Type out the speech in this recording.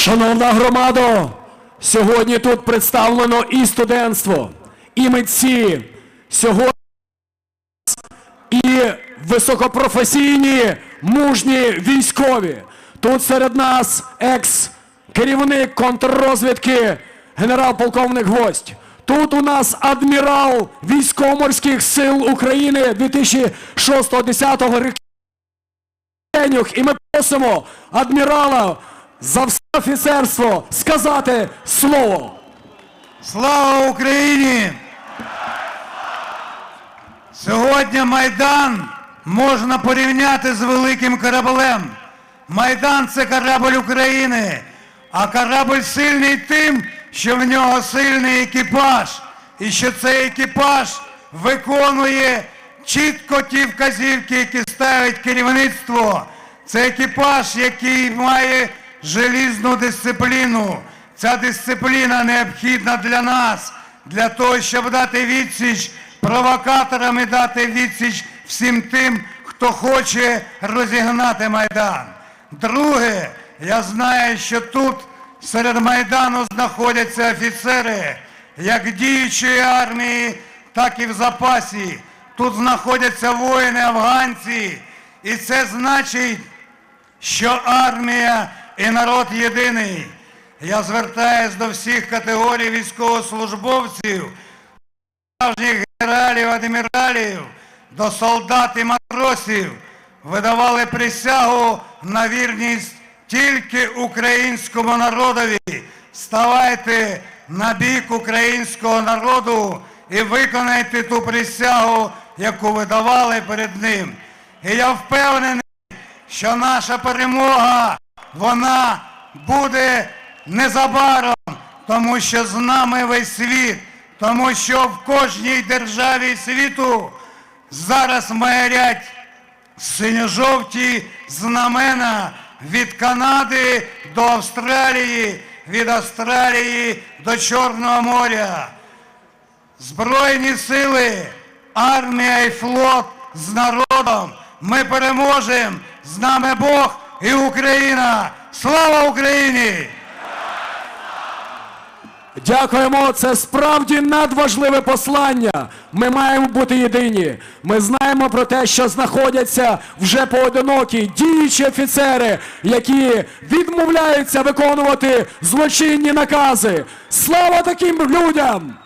Шановна громадо, сьогодні тут представлено і студентство, і митці, сьогодні і високопрофесійні мужні військові. Тут серед нас екс-керівник контррозвідки генерал-полковник Гвоздь. Тут у нас адмірал військово-морських сил України 2006-10 років. І ми просимо адмірала за все офіцерство сказати слово. Слава Україні! Сьогодні Майдан можна порівняти з великим кораблем. Майдан це корабль України, а корабль сильний тим, що в нього сильний екіпаж, і що цей екіпаж виконує чітко ті вказівки, які ставить керівництво. Це екіпаж, який має желізну дисципліну. Ця дисципліна необхідна для нас, для того, щоб дати відсіч провокаторам і дати відсіч всім тим, хто хоче розігнати Майдан. Друге, я знаю, що тут серед Майдану знаходяться офіцери, як діючої армії, так і в запасі. Тут знаходяться воїни афганці, і це значить, що армія і народ єдиний. Я звертаюсь до всіх категорій військовослужбовців, справжніх генералів, адміралів, до солдат і матросів. Ви давали присягу на вірність тільки українському народові. Ставайте на бік українського народу і виконайте ту присягу, яку ви давали перед ним. І я впевнений, що наша перемога, вона буде незабаром, тому що з нами весь світ, тому що в кожній державі світу зараз маярять синьо-жовті знамена від Канади до Австралії, від Австралії до Чорного моря. Збройні сили, армія і флот з народом. Ми переможемо. З нами Бог і Україна. Слава Україні! Дякуємо. Це справді надважливе послання. Ми маємо бути єдині. Ми знаємо про те, що знаходяться вже поодинокі діючі офіцери, які відмовляються виконувати злочинні накази. Слава таким людям!